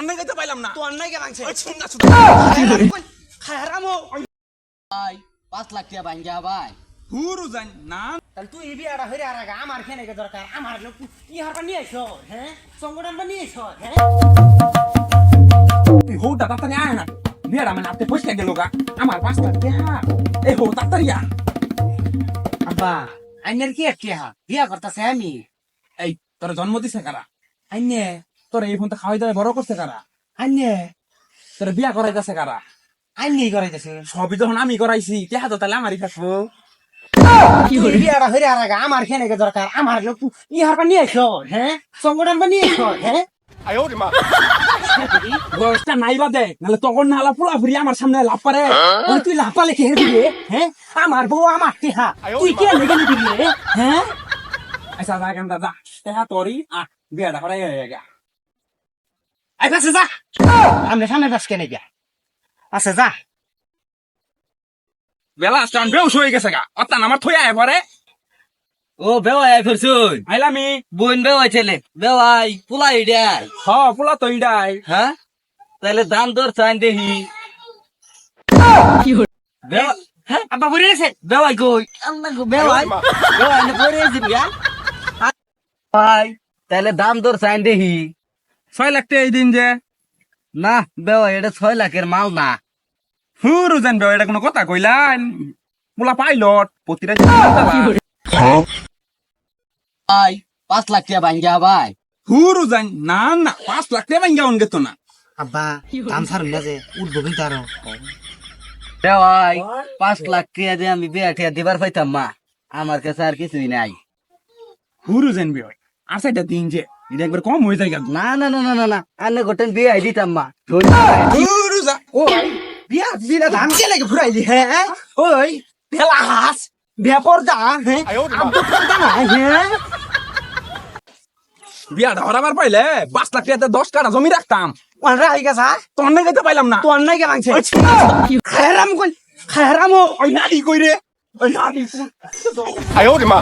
তোর নাকি তো পাইলাম না তোর নাই কে শুন খায়রামো ভাই পাঁচ লাখ টাকা ভাঙ্গা ভাই। হুরু জান না। তাহলে তুই ইবি আড়া হইরে আড়া আমার খেনে কে দরকার। আমার লোক ই হারবা নিয়ে আইছ হ্যাঁ? সংগঠন বা নিয়ে আইছ হ্যাঁ? হো তাড়াতাড়ি আয় না। বিয়াটা মানে আপনি পয়সা গেল গা। আমার পাঁচটা দেহা এই হো তাড়াতাড়ি আব্বা আইনের কি হা বিয়া করতাছে আমি। এই তোর জন্ম দিছে কারা? আইনে তোর এই ফোনটা খাওয়াই দাওয়াই বড় করছে কারা? আইনে। তোর বিয়া করাইতেছে কারা? আইনি করাইতেছে। সবই যখন আমি করাইছি দেখা তো তাহলে আমারই থাকব? আমার দরকার। লোক নিয়ে হ্যাঁ সংগঠন নিয়ে হ্যাঁ বয়সটা নাই নাহলে তখন নালা পুরা ফুরি আমার সামনে লাভ পারে। তুই লাপা লেখে হের দিবি হ্যাঁ আমার বউ আমার টিহা। তুই কে লেগে নিবি হ্যাঁ আচ্ছা কেন দাদা দেখা তোরই। আহ বিয়াটা করাই হয়ে গেছে। আই পাশে যা সামনে সামনে বাস কেনে গিয়া আচ্ছা যা বেলা স্টান বেউস হয়ে গেছে গা অত্যান আমার থই আয় পরে ও বেওয়াই আই ফেরছুন আইলামি বোন বেওয়াই ছেলে বেওয়াই পুলাই দেয় হ পোলা তো ইডাই হ্যাঁ তাহলে দাম দর চাইন হ্যাঁ আব্বা বুড়ি গেছে বেওয়াই কই আম্মা গো বেওয়াই বেওয়াই না পরে ভাই তাহলে দাম দর চাইন দেখি ছয় লাখ টাকা এই দিন যে। না বেওয়াই এটা ছয় লাখের মাল না। হুরু জান বেও এটা কোনো কথা কইলান পোলা পাইলট প্রতিটা ভাই পাঁচ লাখ টাকা ভাঙ্গা ভাই হুরু জান না না পাঁচ লাখ টাকা ভাঙ্গা অন গেত না। আব্বা দাম সার না যে উঠবো কিন্তু আরও। বেওয়াই পাঁচ লাখ টাকা দিয়ে আমি বিয়া টিয়া দিবার পাইতাম মা। আমার কাছে আর কিছুই নাই। হুরু জান বেও আর সাইডটা দিন যে এটা একবার কম হয়ে যায় না না না না না না। আন্না গোটেন বিয়ে আই দিতাম ও বিয়া বিনা ধান কে লাগে ফুরাইলি হ্যাঁ? ওই বেলা হাস ব্যাপার যা হ্যাঁ? বিয়া ধরাবার পাইলে পাঁচ লাখ টাকাতে দশ কাটা জমি রাখতাম। অনরা হয়ে গেছে হ্যাঁ? তোর নাই তো পাইলাম না। তোর নাই কে মাংছে খায়রাম কই খায়রাম ওই নারী কই রে? ওই নারী আয় ওরে মা।